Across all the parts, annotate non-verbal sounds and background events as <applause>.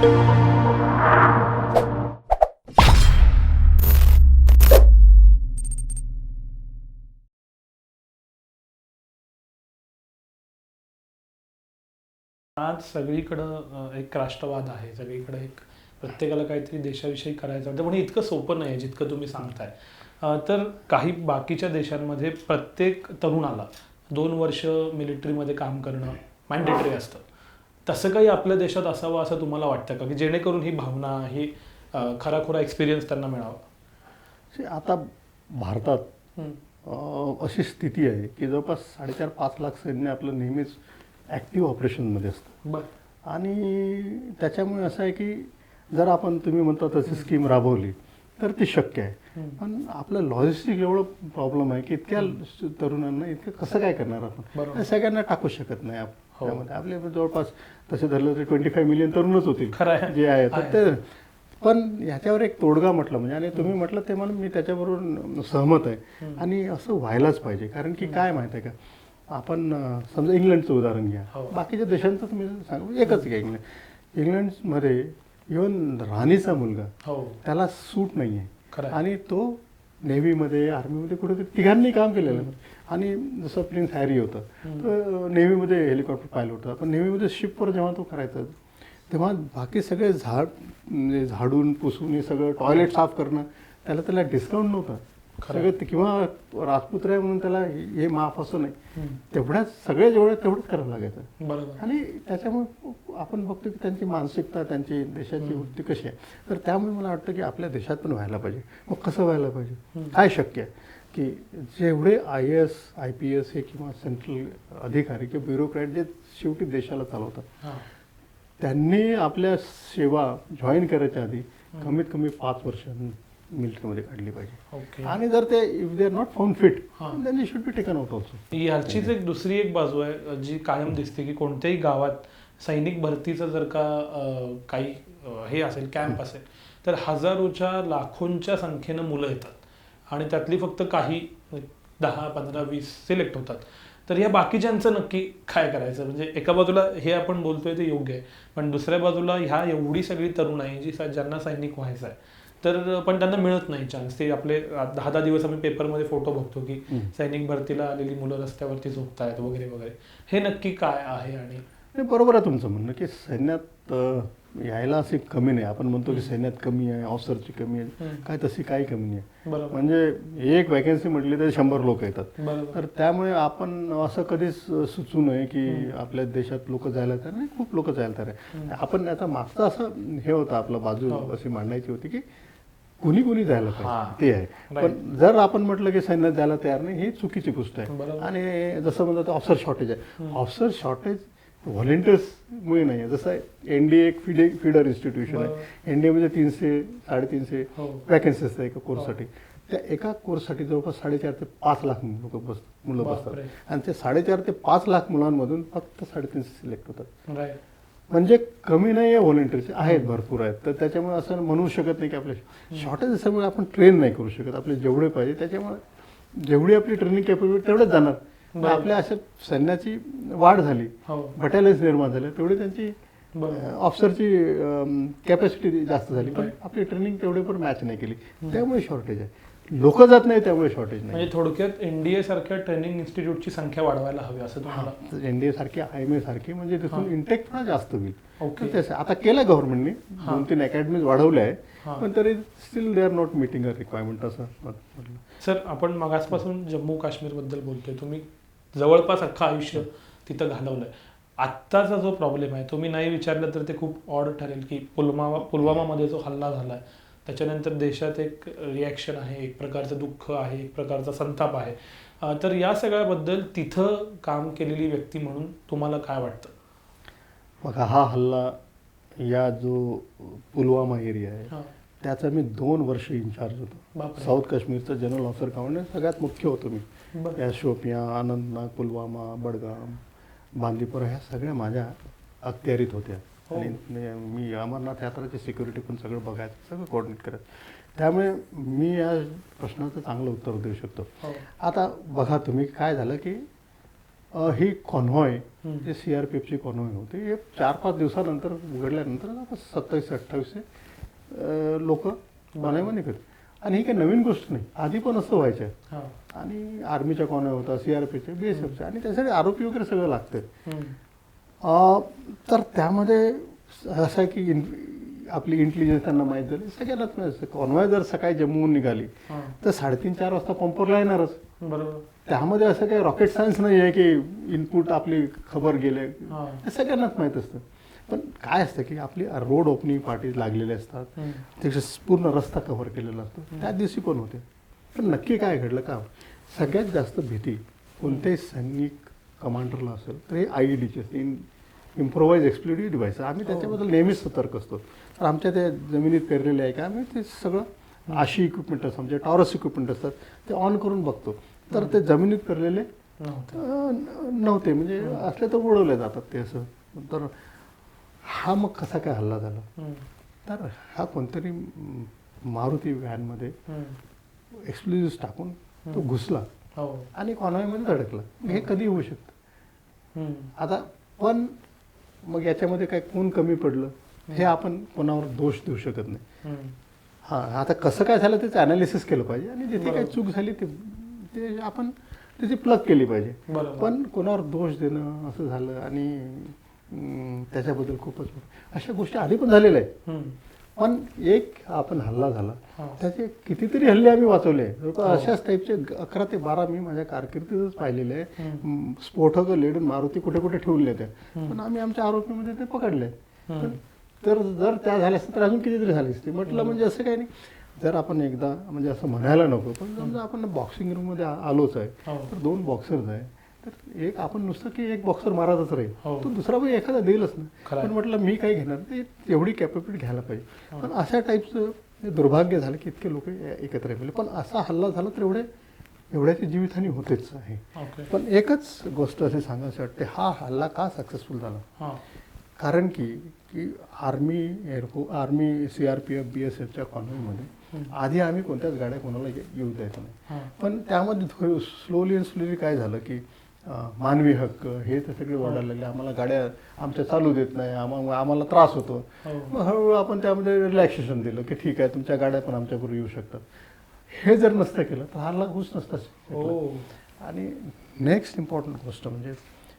आज सगळीकडं एक राष्ट्रवाद आहे. सगळीकडे एक प्रत्येकाला काहीतरी देशाविषयी करायचं वाटतं पण इतकं सोपं नाही आहे जितकं तुम्ही सांगताय. तर काही बाकीच्या देशांमध्ये प्रत्येक तरुणाला दोन वर्ष मिलिटरीमध्ये काम करणं मॅन्डेटरी असतं. तसं काही आपल्या देशात असावं असं तुम्हाला वाटतं का? की जेणेकरून ही भावना ही खराखुरा एक्सपिरियन्स त्यांना मिळावा? आता भारतात अशी स्थिती आहे की जवळपास साडेचार पाच लाख सैन्य आपलं नेहमीच ॲक्टिव्ह ऑपरेशनमध्ये असतं. बरं. आणि त्याच्यामुळे असं आहे की जर आपण तुम्ही म्हणता तशी स्कीम राबवली तर ती शक्य आहे. पण आपलं लॉजिस्टिक एवढं प्रॉब्लेम आहे की इतक्या तरुणांना इतकं कसं काय करणार आपण? सगळ्यांना टाकू शकत नाही आप- हो. त्यामध्ये आपले जवळपास तसे धरलं तर ट्वेंटी फाय मिलियन तरुणच होतील खरं. जे आहे तर. ते पण ह्याच्यावर एक तोडगा म्हटलं म्हणजे आणि तुम्ही म्हटलं ते म्हणून मी त्याच्याबरोबर सहमत आहे. आणि असं व्हायलाच पाहिजे कारण की काय माहिती आहे का आपण समजा इंग्लंडचं उदाहरण घ्या हो. बाकीच्या देशांचं तुम्ही सांगू एकच घ्या इंग्लंड इंग्लंडमध्ये इवन राणीचा मुलगा हो त्याला सूट नाही आहे. आणि तो नेव्हीमध्ये आर्मीमध्ये कुठे तिघांनी काम केलेलं. आणि जसं प्रिन्स हॅरी होतं तर नेव्हीमध्ये हेलिकॉप्टर पायलट होता पण नेव्हीमध्ये शिपवर जेव्हा तो करायचा तेव्हा बाकी सगळे झाड म्हणजे झाडून पुसून हे सगळं टॉयलेट साफ करणं त्याला त्याला डिस्काउंट नव्हतं. सगळं किंवा राजपुत्र आहे म्हणून त्याला हे माफ असं नाही. तेवढ्याच सगळे जेवढं तेवढंच करावं लागायचं बरोबर. आणि त्याच्यामुळे आपण बघतो की त्यांची मानसिकता त्यांची देशाची वृत्ती कशी आहे. तर त्यामुळे मला वाटतं की आपल्या देशात पण व्हायला पाहिजे. मग कसं व्हायला पाहिजे? काय शक्य आहे? की जेवढे I A S I P S हे किंवा सेंट्रल अधिकारी किंवा ब्युरोक्रॅट जे शेवटी देशाला चालवतात त्यांनी आपल्या सेवा जॉईन करायच्या आधी कमीत कमी पाच वर्ष मिलिटरीमध्ये काढली पाहिजे. ओके. आणि जर ते if they are not found fit हां. Then should be taken out also याचीच एक दुसरी एक बाजू आहे जी कायम दिसते की कोणत्याही गावात सैनिक भरतीचं जर का अं, काही अं, हे असेल कॅम्प असेल तर हजारोच्या लाखोंच्या संख्येनं मुलं येतात. आणि त्यातली फक्त काही दहा पंधरा वीस सिलेक्ट होतात. तर या बाकीच्यांचं नक्की काय करायचं? म्हणजे एका बाजूला हे आपण बोलतोय ते योग्य आहे. पण दुसऱ्या बाजूला ह्या एवढी सगळी तरुण आहे जी स- ज्यांना सैनिक व्हायचं आहे तर पण त्यांना मिळत नाही चान्स ते आपले दहा दहा दिवस आम्ही पेपरमध्ये फोटो बघतो की. सैनिक भरतीला आलेली मुलं रस्त्यावरती झोपतायत वगैरे वगैरे. हे नक्की काय आहे आणि बरोबर आहे तुमचं म्हणणं की सैन्यात यायला अशी कमी नाही. आपण म्हणतो की सैन्यात कमी आहे ऑफिसरची कमी आहे. काय तशी काही कमी नाही. म्हणजे एक वॅकन्सी म्हटली तर शंभर लोक येतात. तर त्यामुळे आपण असं कधीच सुचू नये की आपल्या देशात लोक जायला तयार नाही. खूप लोक जायला तयार आहे. आपण आता मागचं असं हे होतं आपलं बाजू हो. अशी मांडायची होती की कुणी कुणी जायला हा. पाहिजे ते आहे. पण जर आपण म्हटलं की सैन्यात जायला तयार नाही ही चुकीची गोष्ट. आहे. आणि जसं म्हणतात ऑफिसर शॉर्टेज आहे. ऑफिसर शॉर्टेज व्हॉलेंटियर्समुळे नाही आहे जसं एनडीए एक फिडे फिडर इन्स्टिट्यूशन आहे. एनडीए मध्ये तीनशे साडेतीनशे हो. वॅकन्सी असतात एका कोर्ससाठी त्या एका कोर्ससाठी जवळपास साडेचार ते पाच लाख लोक बस मुलं. बसतात. आणि ते साडेचार ते पाच लाख मुलांमधून फक्त साडेतीनशे सिलेक्ट होतात. म्हणजे कमी नाही आहे व्हॉलेंटियर्स आहेत भरपूर आहेत. तर त्याच्यामुळे असं म्हणू शकत नाही की आपल्या शॉर्टेज असल्यामुळे आपण ट्रेन नाही करू शकत. आपले जेवढे पाहिजे त्याच्यामुळे जेवढी आपली ट्रेनिंग कॅपेबिलिटी तेवढेच जाणार. आपल्या अशा सैन्याची वाढ झाली हो. बटालियन्स निर्माण झाले तेवढी त्यांची ऑफिसरची कॅपॅसिटी जास्त झाली. पण. आपली ट्रेनिंग तेवढी पण मॅच नाही केली. त्यामुळे शॉर्टेज आहे. लोक जात नाही त्यामुळे शॉर्टेज नाही म्हणजे थोडक्यात एनडीए सारख्या ट्रेनिंग इन्स्टिट्यूटची संख्या वाढवायला हवी असं तुम्हाला एनडीए सारखी आय एम ए सारखी म्हणजे तिथून. इंटेक थोडा जास्त होईल ओके. तसं- आता केलं गव्हर्नमेंटने. दोन तीन अकॅडमीज वाढवल्या आहे. पण तरी still they are not meeting a requirement असं सर आपण मगासपासून जम्मू काश्मीरबद्दल बोलतोय तुम्ही जवळपास अख्खं आयुष्य तिथं घालवलंय आत्ताचा जो प्रॉब्लेम आहे तुम्ही नाही विचारलं तर ते खूप ऑड ठरेल की पुलवामा पुलवामामध्ये जो हल्ला झालाय त्याच्यानंतर देशात एक रिॲक्शन आहे एक प्रकारचं दुःख आहे एक प्रकारचा संताप आहे तर या सगळ्याबद्दल तिथं काम केलेली व्यक्ती म्हणून तुम्हाला काय वाटतं बघा हा हल्ला या जो पुलवामा एरिया आहे त्याचा मी दोन वर्ष इन्चार्ज होतो. साऊथ काश्मीरचा जनरल ऑफिसर कमांडर सगळ्यात मुख्य होतो मी. या शोपिया अनंतनाग पुलवामा बडगाम बांदीपुरा ह्या सगळ्या माझ्या अखत्यारीत होत्या. आणि मी- मी अमरनाथ यात्राची सिक्युरिटी पण सगळं बघायचं सगळं कोऑर्डिनेट करत. त्यामुळे मी या प्रश्नाचं चांगलं उत्तर देऊ शकतो. हो. आता बघा तुम्ही काय झालं की अ, ही कॉन्व्हॉय हम्म. जे सी आर पी एफची कॉन्व्हॉय होती. हे चार पाच दिवसानंतर उघडल्यानंतर सत्तावीस अठ्ठावीसशे लोक कॉन्व्हॉयमध्ये निघत आणि ही काही नवीन गोष्ट नाही. आधी पण असं व्हायचं. हा. आणि आर्मीच्या कॉन्व्हॉय होता सी आर पीचे बी एस एफचे आणि त्यासाठी आरोपी वगैरे सगळं लागतं हम्म. तर त्यामध्ये असं आहे की इन आपली इंटेलिजन्स त्यांना माहीत झाली. सगळ्यांनाच माहिती कॉन्व्हॉय जर सकाळी जम्मूहून निघाली. तर साडेतीन चार वाजता पंपोरला येणारच बरोबर. त्यामध्ये असं काही रॉकेट सायन्स नाही आहे की इनपुट आपली खबर गेले. हा. सगळ्यांनाच माहीत असतं. पण काय असतं की आपली रोड ओपनिंग पार्टी लागलेले असतात. हम्म. त्याचे पूर्ण रस्ता कव्हर केलेला असतो. त्या दिवशी पण होते. पण नक्की काय घडलं का? सगळ्यात जास्त भीती कोणत्याही सैनिक कमांडरला असेल तर हे आय डीचे असते इन इम्प्रोवाइज एक्सप्लोडिव्ह डिव्हाइस आम्ही त्याच्याबद्दल नेहमीच सतर्क असतो. तर आमच्या त्या जमिनीत पेरलेले आहे का आम्ही ते सगळं आशी इक्विपमेंट असतात आमचे टॉरस इक्विपमेंट असतात ते ऑन करून बघतो. तर ते जमिनीत पेरलेले नव्हतं. न- नव्हते म्हणजे असले तर उडवले जातात ते असं. तर हा मग कसा काय हल्ला झाला. तर हा कोणतरी मारुती व्हॅनमध्ये हम्म. एक्सप्लोजिव्ह टाकून तो. घुसला. हो आणि कॉन्व्हॉयमध्ये धडकला हे कधी होऊ शकतं. आता पण मग याच्यामध्ये काय कोण कमी पडलं हे आपण कोणावर दोष देऊ शकत नाही. हां आता कसं काय झालं त्याचं अनालिसिस केलं पाहिजे. आणि जिथे काही बरोबर. चूक झाली ते ते आपण त्याची प्लग केली पाहिजे. पण कोणावर दोष देणं असं झालं आणि त्याच्याबद्दल खूपच अशा गोष्टी आधी पण झालेल्या आहेत. पण एक आपण हल्ला झाला. त्याचे कितीतरी हल्ले आम्ही वाचवले. हो. अशाच टाईपचे अकरा ते बारा मी माझ्या कारकिर्दीतच पाहिलेले. आहे स्फोटक लेडून मारुती कुठे कुठे ठेवले हम्म. पण आम्ही आमच्या आरोपीमध्ये ते पकडले. तर जर त्या झाल्या असत्या तर अजून कितीतरी झाली असते. म्हटलं म्हणजे असं काही नाही. जर आपण एकदा म्हणजे असं म्हणायला नको पण समजा आपण बॉक्सिंग रूममध्ये आलोच आहे. हो. तर दोन बॉक्सर्स आहे तर एक आपण नुसतं की एक बॉक्सर मारतच राहील. हो. तो दुसरा पण एखादा देईलच ना. पण म्हटलं मी काही घेणार? ते एवढी कॅपॅबिलिटी घ्यायला पाहिजे. हो. पण अशा टाईपचं दुर्भाग्य झालं की इतके लोक एकत्र येईल पण असा हल्ला झाला तर एवढे एवढ्याची जीवितहानी होतेच आहे. पण एकच गोष्ट असे सांगायची वाटते हा हल्ला का सक्सेसफुल झाला? कारण की की army एअरफो army C R P F B S एफच्या कॉन्व्हेमध्ये. आधी आम्ही कोणत्याच गाड्या कोणाला येऊ द्यायचो नाही. पण त्यामध्ये स्लोली अँड स्लोली काय झालं की मानवी हक्क हे तर सगळे वाढायला लागले. आम्हाला गाड्या आमच्या चालू देत नाही. आम्हाला आम्हाला त्रास होतो. हो. मग हळूहळू आपण त्यामध्ये रिलॅक्सेशन दिलं की ठीक आहे तुमच्या गाड्या पण आमच्याबरोबर येऊ शकतात. हे जर नसतं केलं तर हल्ला घुस नसता हो. आणि नेक्स्ट इम्पॉर्टंट गोष्ट म्हणजे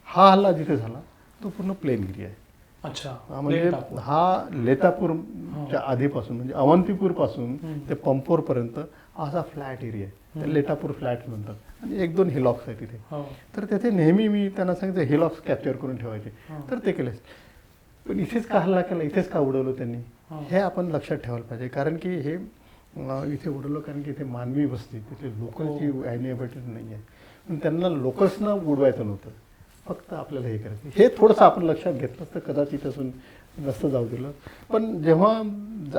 हा हल्ला जिथे झाला तो पूर्ण प्लेन एरिया आहे. अच्छा. हा म्हणजे. हा लेतापूरच्या आधीपासून म्हणजे अवंतीपूरपासून हम्म. ते पंपोर पर्यंत असा फ्लॅट एरिया आहे. हम्म. लेटापूर फ्लॅट म्हणतात. आणि एक दोन हिलॉक्स आहे तिथे हो. तर तिथे नेहमी मी त्यांना सांगितलं हिलॉक्स कॅप्चर करून ठेवायचे. हा. तर ते केलेच पण इथेच का हल्ला केला? इथेच का उडवलं त्यांनी? हा. हे आपण लक्षात ठेवायला पाहिजे. कारण की हे इथे उडवलं कारण की इथे मानवी वस्ती तिथे लोकलची. ॲनिएबिलिटी नाही आहे पण त्यांना लोकल्सना उडवायचं नव्हतं. फक्त आपल्याला हे करायचं. हे थोडंसं आपण लक्षात घेतलं तर कदाचित असून नसतं जाऊ दिलं. पण जेव्हा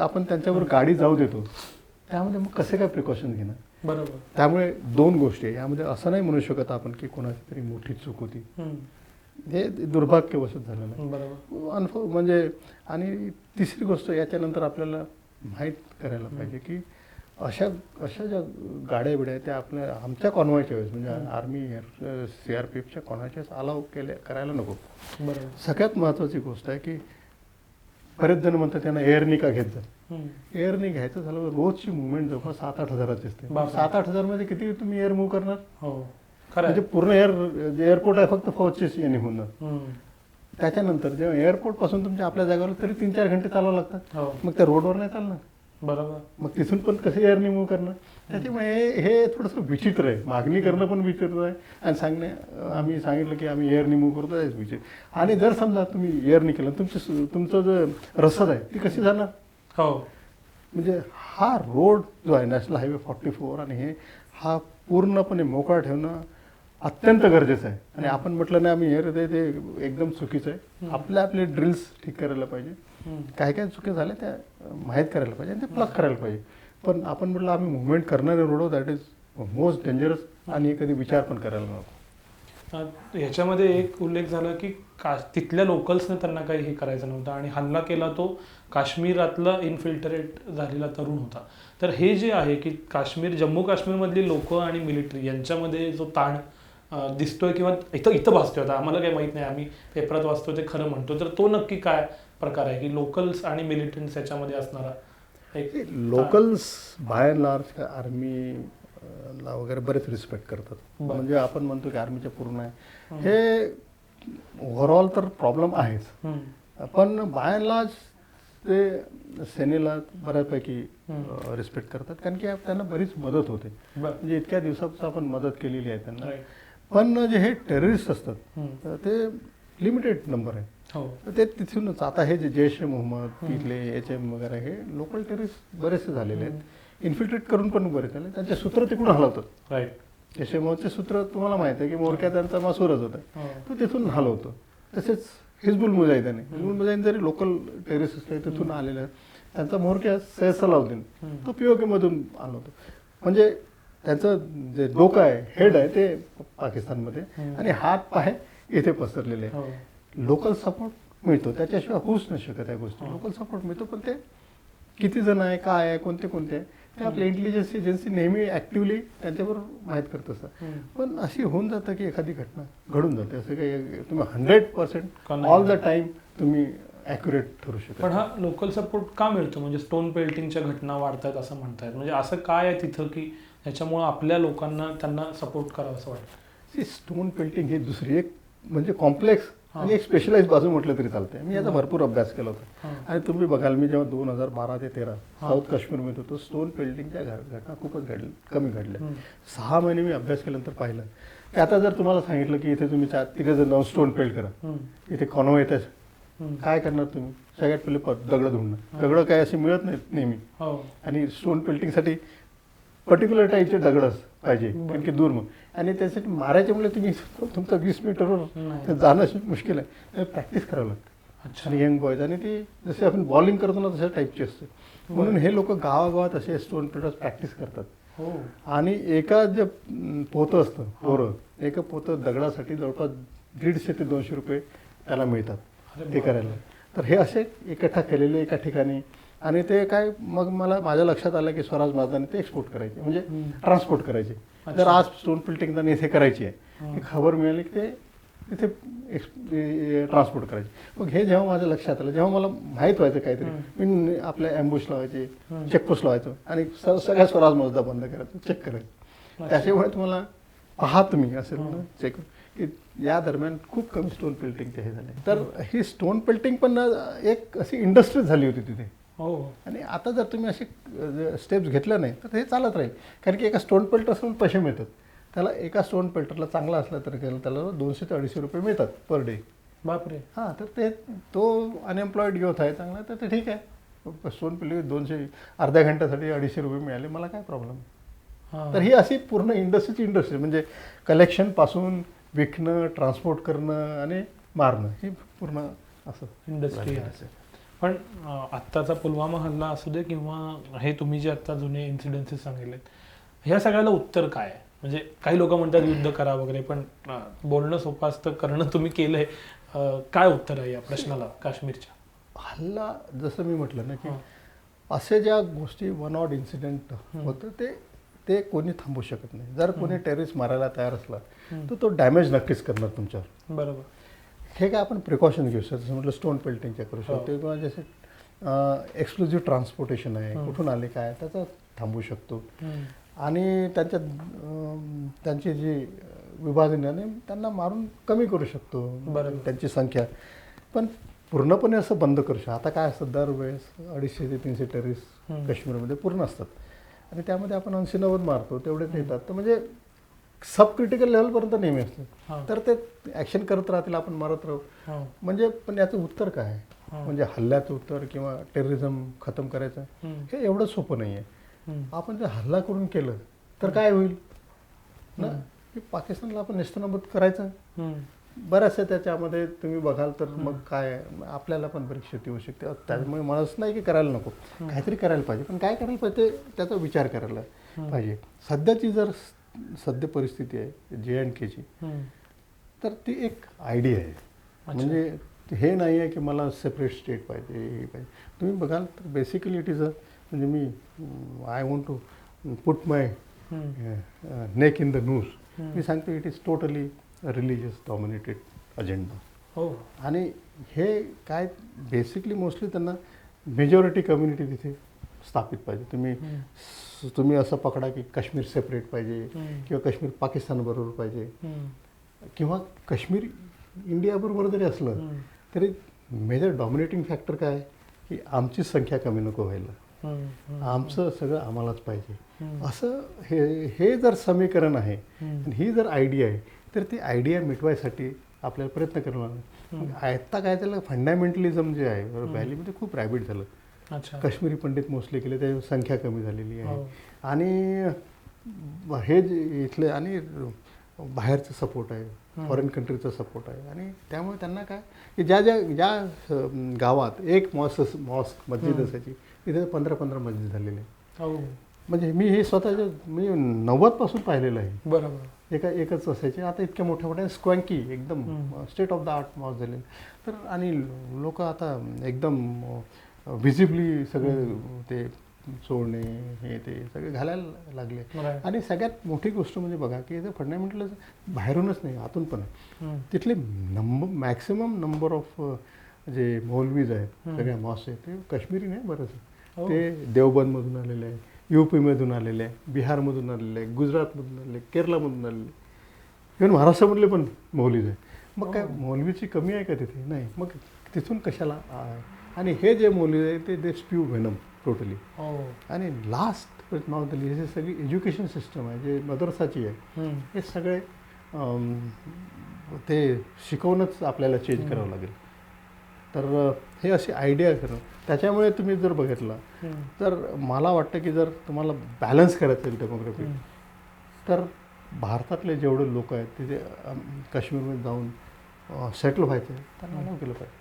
आपण त्यांच्यावर गाडी जाऊ देतो त्यामध्ये मग कसे काय प्रिकॉशन घेणं बरोबर. त्यामुळे दोन गोष्टी आहे. यामध्ये असं नाही म्हणू शकत आपण की कोणाची तरी मोठी चूक होती. हे दुर्भाग्यवशत झालेलं आहे. बरोबर. अनफो म्हणजे आणि तिसरी गोष्ट याच्यानंतर आपल्याला माहीत करायला पाहिजे की अशा अशा ज्या गाड्या बिड्या आहेत त्या आपल्या आमच्या कॉन्व्हॉयच्या वेळेस म्हणजे आर्मी सी आर पी एफच्या कॉन्व्हॉयच्या वेळेस अलाव केल्या करायला नको. बरोबर. सगळ्यात महत्त्वाची गोष्ट आहे की बरेच जण म्हणतात त्यांना एअरनी का घेत जा. एअरनी घ्यायचं झालं रोजची मुवमेंट जवळपास सात आठ हजाराची असते. सात आठ हजारमध्ये किती तुम्ही एअर मूव्ह करणार हो खरं म्हणजे. पूर्ण एअर एअरपोर्ट आहे फक्त फौजचीच येणे होणं हम्म. त्याच्यानंतर जेव्हा एअरपोर्टपासून तुमच्या आपल्या जागेवर तरी तीन चार घंटे चालावं लागतात हो मग त्या रोडवर नाही चालणार बरोबर. मग तिथून पण कसे एअर निमूव्ह करणार? त्याच्यामुळे हे- हे थोडंसं विचित्र आहे. मागणी करणं पण विचित्र आहे. आणि सांगणे आम्ही सांगितलं की आम्ही एअर निमूव्ह करतो हेच विचित्र. आणि जर समजा तुम्ही एअर केलं तुमचं तुमचं जो रसद आहे ती कशी जाणार हो. म्हणजे हा रोड जो आहे नॅशनल हायवे फॉर्टी फोर आणि हे हा पूर्णपणे मोकळा ठेवणं अत्यंत गरजेचं आहे. आणि आपण म्हटलं नाही आम्ही एअर ते ते एकदम चुकीचं आहे. हम्म. आपले आपले ड्रिल्स ठीक करायला पाहिजे. काय काय चुकी झाल्या त्या माहीत करायला पाहिजे आणि ते प्लग करायला पाहिजे. पण आपण म्हटलं आम्ही मुवमेंट करणारे road that is most dangerous आणि हे कधी विचार पण करायला नको. ह्याच्यामध्ये एक उल्लेख झाला की का तिथल्या लोकल्सने त्यांना काही हे करायचं नव्हतं आणि हल्ला केला तो काश्मीरातला इन्फिल्टरेट झालेला तरुण होता. तर हे जे आहे की काश्मीर जम्मू काश्मीरमधली लोक आणि मिलिटरी यांच्यामध्ये जो ताण दिसतोय किंवा इथं इथं भासतोय. आता आम्हाला काही माहीत नाही. आम्ही पेपरात वाचतोय ते खरं म्हणतो. तर तो नक्की काय प्रकार आहे? की लोकल्स आणि मिलिटंट्स याच्यामध्ये असणारा लोकल्स बाय लार्ज आर्मी ला वगैरे बरेच रिस्पेक्ट करतात. म्हणजे आपण म्हणतो की आर्मीच्या पूर्ण आहे. हे ओव्हरऑल तर प्रॉब्लेम आहेच. पण बाय लार्ज ते सेनेला बऱ्यापैकी. रिस्पेक्ट करतात. कारण की त्यांना बरीच मदत होते. म्हणजे इतक्या दिवसापासून आपण मदत केलेली आहे त्यांना. पण जे हे टेररिस्ट असतात ते लिमिटेड नंबर आहे हो. तर ते तिथूनच आता हे जे जैश ए मोहम्मद तिथले एच एम वगैरे हे लोकल टेररिस्ट बरेचसे झालेले आहेत. इन्फिल्ट्रेट करून पण बरेच झाले. त्यांचे सूत्र तिकडून हलवतात. राईट जैश ए मोहम्मदचे सूत्र तुम्हाला माहिती आहे की मोरक्या त्यांचा मासूरच होता. हो. तो तिथून हलवतो. तसेच हिजबुल मुजाहिदाने. हिजबुल मुजाहिद जरी लोकल टेररिस्ट असले तिथून आलेले त्यांचा मोरक्या सैयद सलाउद्दीन. तो पीओके मधून आला होतो. म्हणजे त्यांचं जे डोकं आहे हेड आहे ते पाकिस्तानमध्ये. आणि हात पाय इथे पसरलेले आहे हो. लोकल सपोर्ट मिळतो. त्याच्याशिवाय होऊच नाही शकत या गोष्टी. हा. लोकल सपोर्ट मिळतो पण ते किती जण आहे काय आहे कोणते कोणते आहे ते आपल्या इंटेलिजन्स एजन्सी नेहमी ऍक्टिव्हली त्यांच्याबरोबर माहीत करत असतात. पण अशी होऊन जातं की एखादी घटना घडून जाते. असं काही तुम्ही hundred percent? All the time तुम्ही ॲक्युरेट ठरू शकता पण हा लोकल सपोर्ट का मिळतो? म्हणजे स्टोन पेल्टिंगच्या घटना वाढतायत असं म्हणतायत. म्हणजे असं काय आहे तिथं की ज्याच्यामुळं आपल्या लोकांना त्यांना सपोर्ट करावं असं वाटतं स्टोन पेंटिंग ही दुसरी एक म्हणजे कॉम्प्लेक्स. आणि एक स्पेशलाइज बाजू म्हटलं तरी चालते मी याचा भरपूर अभ्यास केला होता. आणि तुम्ही बघाल मी जेव्हा दोन हजार बारा ते तेरा. साऊथ काश्मीरमध्ये होतो स्टोन पेल्टिंगच्या घ- घटना खूपच घडल्या कमी घडल्या. सहा महिने मी अभ्यास केल्यानंतर पाहिलं की आता जर तुम्हाला सांगितलं की इथे तुम्ही चार तिघे जण जाऊन स्टोन पेल्ट करा. इथे येतात हम्म. काय करणार तुम्ही सगळ्यात पहिले दगड धुणं दगड काय असे मिळत नाहीत नेहमी हो आणि स्टोन पेल्टिंगसाठी पर्टिक्युलर टाईपचे दगडच पाहिजे. कारण की दूर मग. आणि त्यासाठी मारायच्या मुळे तुम्ही <laughs> तुमचं वीस मीटरवर जाणं मुश्किल आहे. प्रॅक्टिस करावं लागतं. अच्छा. यंग बॉयज आणि ती जसे आपण बॉलिंग करतो ना तशा टाईपची असते. म्हणून हे लोक गावागावात असे स्टोन पेल्टर्स प्रॅक्टिस करतात. हो. आणि एका जे पोतं असतं पोरं एका पोतं दगडासाठी जवळपास दीडशे ते दोनशे रुपये त्याला मिळतात. ते. करायला. तर हे असे एकठा केलेले एका ठिकाणी आणि ते काय मग मला माझ्या लक्षात आलं की स्वराज महाराजांनी ते एक्सपोर्ट करायचे म्हणजे. ट्रान्सपोर्ट करायचे. जर आज स्टोन पेल्टिंग त्यांनी इथे करायची आहे. खबर मिळाली की ते तिथे ट्रान्सपोर्ट करायचे. मग हे जेव्हा माझ्या लक्षात आलं जेव्हा मला माहीत व्हायचं काहीतरी मी आपल्या अँबुश लावायचे. चेकपोस्ट लावायचो आणि स- सगळ्या स्वराज मजदा बंद करायचो चेक करायचं. त्याच्यामुळे तुम्हाला पाहा तुम्ही असेल. चेक की या दरम्यान खूप कमी स्टोन पेल्टिंगचे हे झाले. तर ही स्टोन पेल्टिंग पण एक अशी इंडस्ट्री झाली होती तिथे. हो. आणि आता जर तुम्ही असे स्टेप्स घेतल्या नाही तर हे चालत राहील. कारण की एका स्टोन पेल्टर असून पैसे मिळतात. त्याला एका स्टोन पेल्टरला चांगला असला तर त्याला दोनशे ते अडीचशे रुपये मिळतात पर डे बापरे. हां तर ते तो अनएम्प्लॉईड युथ आहे चांगला तर ते ठीक आहे. स्टोन पेल्टिंग दोनशे अर्ध्या घंट्यासाठी अडीचशे रुपये मिळाले मला काय प्रॉब्लेम हा. तर ही अशी पूर्ण इंडस्ट्रीची इंडस्ट्री म्हणजे कलेक्शनपासून विकणं ट्रान्सपोर्ट करणं आणि मारणं ही पूर्ण असं इंडस्ट्री आहे. पण आत्ताचा पुलवामा हल्ला असू दे किंवा हे तुम्ही जे आता जुने इन्सिडेन्सेस सांगितलेत ह्या सगळ्याला उत्तर काय आहे? म्हणजे काही लोक म्हणतात युद्ध करा वगैरे पण बोलणं सोपं असतं करणं तुम्ही केलंय. काय उत्तर आहे या प्रश्नाला काश्मीरच्या? हल्ला जसं मी म्हटलं ना की. असे ज्या गोष्टी वन ऑड इन्सिडेंट. होतं ते ते कोणी थांबू शकत नाही. जर कोणी टेररिस्ट मारायला तयार असला. तर तो डॅमेज नक्कीच करणार तुमच्यावर. बरोबर. हे काय आपण प्रिकॉशन घेऊ शकतो जसं म्हटलं स्टोन पेल्टिंगच्या करू हो. शकतो किंवा जसे एक्सक्लुझिव्ह ट्रान्सपोर्टेशन आहे. कुठून आले काय त्याचं थांबू शकतो. आणि त्यांच्या त्यांची जी विभाजनाने त्यांना मारून कमी करू शकतो. त्यांची संख्या पण पूर्णपणे असं बंद करू शकतो आता काय असतं दरवेळेस अडीचशे ते तीनशे हम्म. काश्मीरमध्ये पूर्ण असतात आणि त्यामध्ये आपण ऐंशी नव्वद मारतो तेवढेच येतात तर म्हणजे सब क्रिटिकल लेवलपर्यंत नेहमी हा. असतं तर ते ॲक्शन करत राहतील आपण मारत राहू. म्हणजे पण याचं उत्तर काय आहे. म्हणजे हल्ल्याचं उत्तर किंवा टेररिझम खतम करायचं. हे एवढं सोपं नाही आहे. आपण जर हल्ला करून केलं तर काय होईल ना. की पाकिस्तानला आपण नेस्तनाबूत करायचं. बऱ्याचशा त्याच्यामध्ये तुम्ही बघाल तर मग काय आपल्याला पण बरीच क्षती होऊ शकते त्यामुळे असं नाही की करायला नको काहीतरी करायला पाहिजे पण काय करायला पाहिजे ते त्याचा विचार करायला पाहिजे सध्याची जर सद्य परिस्थिती आहे जे अँड केची. तर ती एक आयडिया आहे. म्हणजे हे नाही आहे की मला सेपरेट स्टेट पाहिजे हे पाहिजे. तुम्ही बघाल तर बेसिकली इट इज अ म्हणजे मी I want to put my. Neck in the news मी सांगतो it is totally religious dominated agenda हो. आणि हे काय बेसिकली मोस्टली त्यांना मेजॉरिटी कम्युनिटी तिथे स्थापित पाहिजे तुम्ही तुम्ही असं पकडा की काश्मीर सेपरेट पाहिजे. किंवा काश्मीर पाकिस्तानबरोबर पाहिजे. किंवा काश्मीर इंडियाबरोबर जरी असलं. तरी मेजर डॉमिनेटिंग फॅक्टर काय आहे की आमची संख्या कमी नको व्हायला. आमचं सगळं आम्हालाच पाहिजे. असं हे हे जर समीकरण आहे. आणि ही जर आयडिया आहे तर ती आयडिया मिटवायसाठी आपल्याला प्रयत्न करावा लागेल. आत्ता काय त्याला फंडामेंटलिझम जे आहे व्हॅलीमध्ये खूप रॅबिट झालं काश्मीरी पंडित मोस्टली केले त्याची संख्या कमी झालेली आहे हो. आणि हे जे इथले आणि बाहेरचं सपोर्ट आहे. फॉरेन कंट्रीचा सपोर्ट आहे आणि त्यामुळे त्यांना काय की ज्या ज्या ज्या गावात एक मॉस मॉस्क मस्जिद. असायची तिथे पंधरा पंधरा मस्जिद झालेले आहे. हो म्हणजे मी हे स्वतःच्या मी नव्वदपासून पाहिलेलं आहे बरोबर एका एकच असायचे आता इतक्या मोठ्या मोठ्या स्क्वँकी एकदम. स्टेट ऑफ द आर्ट मॉस झाले तर आणि लोक आता एकदम व्हिजिबली सगळे ते चोळणे हे ते सगळे घालायला लागले. आणि सगळ्यात मोठी गोष्ट म्हणजे बघा की फंडामेंटल बाहेरूनच नाही आतून पण आहे. तिथले नंबर मॅक्सिमम नंबर ऑफ जे मौलवीज आहेत. सगळ्या मॉस आहेत ते काश्मीरी नाही बरंच हो. ते देवबंदमधून आलेले आहे युपीमधून आलेले आहे बिहारमधून आलेले आहे गुजरातमधून आलेले केरळमधून आलेले इव्हन महाराष्ट्रामधले पण मौलवीज आहे मग काय हो. मौलवीची कमी आहे का तिथे नाही मग तिथून कशाला आणि हे जे मौलवी आहे ते दे स्प्यू व्हेनम टोटली हो आणि लास्ट नाव दिली हे जे सगळी एज्युकेशन सिस्टम आहे जे मदरसाची आहे. हे सगळे ते शिकवूनच आपल्याला चेंज. करावं लागेल तर हे अशी आयडिया करणं त्याच्यामुळे तुम्ही जर बघितलं. तर मला वाटतं की जर तुम्हाला बॅलन्स करायचं आहे डेमोग्राफी. तर भारतातले जेवढे लोक आहेत तिथे काश्मीरमध्ये जाऊन सेटल व्हायचे त्यांना केलं पाहिजे.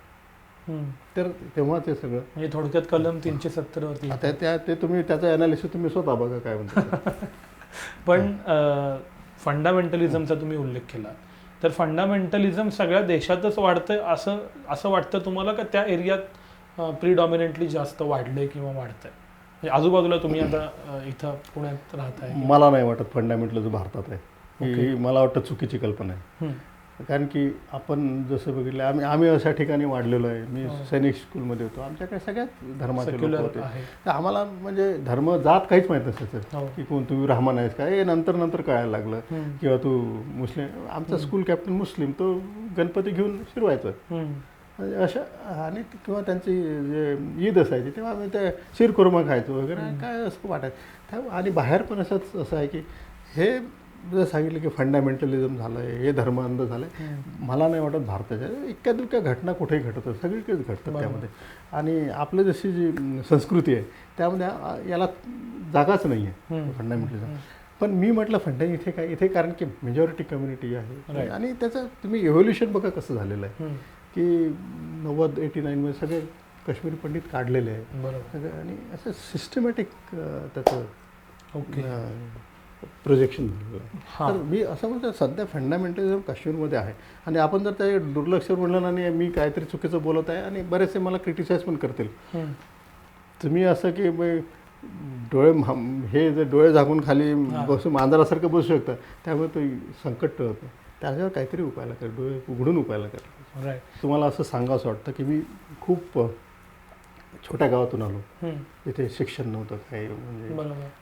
तर तेव्हा ते सगळं. म्हणजे थोडक्यात कलम तीनशे सत्तर वरती. आता त्या ते तुम्ही त्याचं अनालिसिस तुम्ही स्वतः बघा काय म्हणतात <laughs> पण फंडामेंटलिझमचा तुम्ही उल्लेख केला. तर फंडामेंटलिझम सगळ्या देशातच वाढतंय असं असं वाटतं तुम्हाला का त्या एरियात प्रिडॉमिनेंटली जास्त वाढलंय किंवा वाढतंय? म्हणजे आजूबाजूला तुम्ही आता इथं पुण्यात राहताय. मला नाही वाटत फंडामेंटल जो भारतात आहे. ही. मला वाटतं चुकीची कल्पना आहे. कारण की आपण जसं बघितलं आम्ही आम्ही अशा ठिकाणी वाढलेलो आहे. मी हो. सैनिक स्कूलमध्ये होतो. आमच्याकडे सगळ्याच धर्माचे लोक होते. तर आम्हाला म्हणजे धर्म जात काहीच माहीत नसायचं हो. की कोण तू राहमान आहेस का? हे नंतर नंतर कळायला लागलं. किंवा तू मुस्लिम आमचा स्कूल कॅप्टन मुस्लिम तो गणपती घेऊन. म्हणजे अशा आणि किंवा त्यांची जे ईद असायची तेव्हा आम्ही ते शिरकुर्मा खायचो वगैरे. काय असं वाटायचं. त्या आणि बाहेर पण असंच असं आहे की हे जर सांगितलं की फंडामेंटलिझम झालं आहे हे धर्मांध झालं आहे. मला नाही वाटत भारताच्या इतक्या दुक्या घटना कुठेही घडतात सगळीकडेच घडतात बरोबर. त्यामध्ये आणि आपलं जशी जी संस्कृती आहे त्यामध्ये याला जागाच नाही आहे. फंडामेंटलिझम. पण मी म्हटलं फंडा इथे काय इथे कारण की मेजॉरिटी कम्युनिटी आहे. आणि त्याचं तुम्ही एव्होल्युशन बघा कसं झालेलं आहे. की नव्वद एटी नाईनमध्ये सगळे काश्मीरी पंडित काढलेले आहे सगळे आणि असं सिस्टमॅटिक त्याचं ओके प्रोजेक्शन झालेलं आहे हा. तर मी असं म्हणतो सध्या फंडामेंटलिझम काश्मीरमध्ये आहे. आणि आपण जर त्या दुर्लक्ष म्हणलं आणि मी काहीतरी चुकीचं बोलत आहे आणि बरेचसे मला क्रिटिसाइज पण करतील. तुम्ही असं की डोळे म्हा- हे जर डोळे झाकून खाली. बसू मांजरासारखं बसू शकता. त्यामुळे तो संकट टळत. नाही त्याच्यावर काहीतरी उपायला कर डोळे उघडून उपायला कर तुम्हाला असं सांगावं वाटतं की मी खूप छोट्या गावातून आलो. इथे शिक्षण नव्हतं काही म्हणजे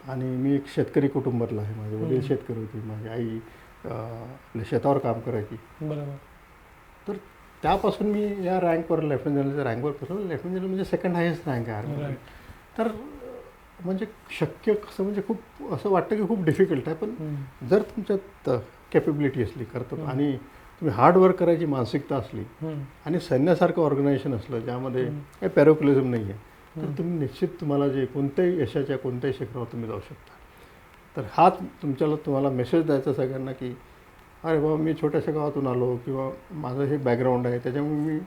आणि मी एक शेतकरी कुटुंबातला आहे माझे वडील. शेतकरी होते माझी आई आपल्या शेतावर काम करायची तर त्यापासून मी या रँकवर लेफ्टनंट जनरलच्या रँकवर पोहोचलो लेफ्टनंट जनरल म्हणजे सेकंड हायेस्ट रँक आहे Right. तर म्हणजे शक्य कसं म्हणजे खूप असं वाटतं की खूप डिफिकल्ट आहे पण. जर तुमच्यात कॅपेबिलिटी असली हम्म. आणि तुम्ही हार्डवर्क करायची मानसिकता असली. आणि सैन्यासारखं ऑर्गनायझेशन असलं ज्यामध्ये. काही पॅरोक्युलिझम नाही आहे तर. तुम्ही निश्चित तुम्हाला जे कोणत्याही यशाच्या कोणत्याही शिखरावर तुम्ही जाऊ शकता तर हाच तुमच्याला तुम्हाला मेसेज द्यायचा सगळ्यांना की अरे बाबा मी छोट्याशा गावातून आलो किंवा माझं हे बॅकग्राऊंड आहे त्याच्यामुळे मी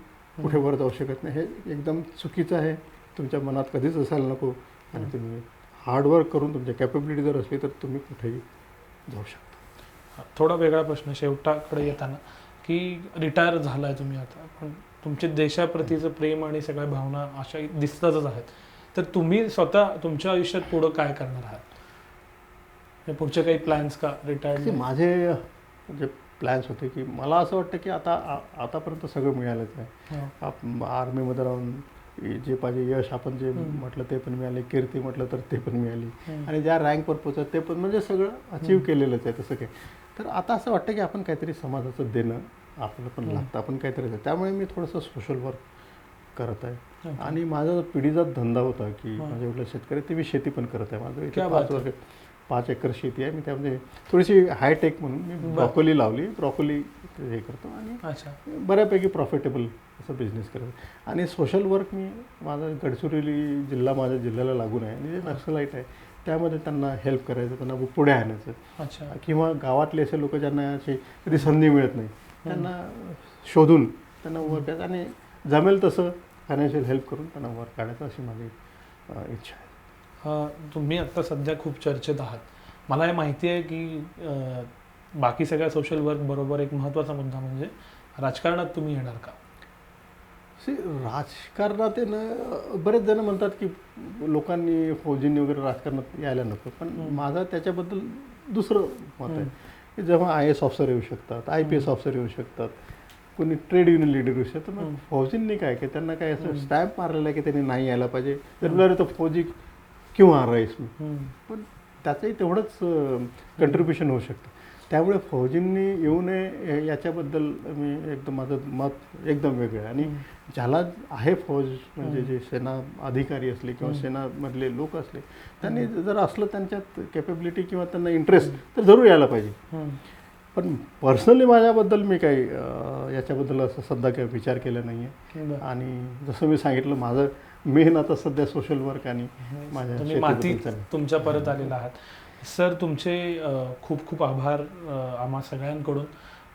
कुठे वर जाऊ शकत नाही हे एकदम चुकीचं आहे तुमच्या मनात कधीच असायला नको आणि. तुम्ही हार्डवर्क करून तुमच्या कॅपेबिलिटी जर असली तर तुम्ही कुठेही जाऊ शकता थोडा वेगळा प्रश्न शेवटाकडे येताना की रिटायर झालाय तुम्ही आता. पण तुमचे देशाप्रतीचं प्रेम आणि सगळ्या भावना अशा दिसतातच आहेत. तर तुम्ही स्वतः तुमच्या आयुष्यात पुढं काय करणार आहात? पुढचे काही प्लॅन्स का रिटायर्ड माझे जे प्लॅन्स होते की मला असं वाटतं की आता आतापर्यंत सगळं मिळालंच आहे. हो. आर्मीमध्ये राहून जे पाहिजे यश आपण जे. म्हटलं ते पण मिळाले कीर्ती म्हटलं तर ते पण मिळाली. आणि ज्या रँकवर पोचत ते पण म्हणजे सगळं अचीव केलेलंच आहे तसं काही. तर आता असं वाटतं की आपण काहीतरी समाजाचं देणं आपल्याला पण. लागतं आपण काहीतरी त्यामुळे मी थोडंसं सोशल वर्क करत आहे. आणि माझा जो पिढीचा धंदा होता की हा. माझे वडील शेतकरी ते मी शेती पण करत आहे माझं इथे पाच. वर्ष पाच एकर शेती आहे मी त्यामध्ये थोडीशी हायटेक म्हणून मी बरं. ब्रॉकोली लावली ब्रॉकोली हे करतो आणि बऱ्यापैकी प्रॉफिटेबल असं बिझनेस करत आणि सोशल वर्क मी माझा गडचिरोली जिल्हा माझ्या जिल्ह्याला लागून आहे आणि जे नक्सलाईट आहे त्यामध्ये त्यांना हेल्प करायचं त्यांना पुढे आणायचं. अच्छा. किंवा गावातले असे लोक ज्यांना अशी कधी संधी मिळत नाही त्यांना शोधून त्यांना वर्क करायचं आणि जमेल तसं फायनान्शियल हेल्प करून त्यांना वर्क काढायचं अशी माझी इच्छा आहे. तुम्ही आता सध्या खूप चर्चेत आहात. मला हे माहिती आहे की बाकी सगळ्या सोशल वर्क बरोबर एक महत्त्वाचा मुद्दा म्हणजे राजकारणात तुम्ही येणार का? राजकारणात ना बरेच जण म्हणतात की लोकांनी फौजींनी वगैरे राजकारणात यायला नको पण. माझं त्याच्याबद्दल दुसरं मत आहे. की जेव्हा आय एस ऑफिसर येऊ शकतात आय पी एस ऑफिसर येऊ शकतात कोणी ट्रेड युनियन लीडर येऊ शकतात मग. फौजींनी काय की त्यांना काय असं. स्टॅम्प मारलेला आहे की त्यांनी नाही यायला पाहिजे तर फौजी किंवा आर राईस. पण त्याचंही तेवढंच कंट्रीब्युशन होऊ शकतं त्यामुळे फौजींनी येऊ नये याच्याबद्दल मी एकदम माझं मत एकदम वेगळं आहे आणि ज्याला आहे फौज म्हणजे. जे सेना अधिकारी असले किंवा. सेनामधले लोक असले त्यांनी जर असलं त्यांच्यात कॅपेबिलिटी किंवा त्यांना इंटरेस्ट तर जरूर यायला पाहिजे. पण पर्सनली माझ्याबद्दल मी काही याच्याबद्दल असं सध्या काही विचार केला नाही आहे. आणि जसं मी सांगितलं माझं मेन आता सध्या सोशल वर्क आणि माझ्या. तुमच्या परत आलेला आहात सर तुमचे खूप खूप आभार आम्हा सगळ्यांकडून.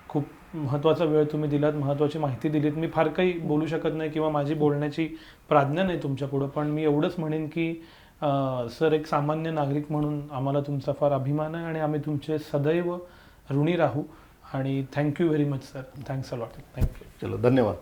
खूप महत्त्वाचा वेळ तुम्ही दिलात महत्त्वाची माहिती दिलीत. मी फार काही बोलू शकत नाही किंवा माझी बोलण्याची प्राज्ञा नाही तुमच्यापुढं पण मी एवढंच म्हणेन की सर एक सामान्य नागरिक म्हणून आम्हाला तुमचा फार अभिमान आहे आणि आम्ही तुमचे सदैव ऋणी राहू. आणि thank you very much sir thanks a lot thank you चलो धन्यवाद.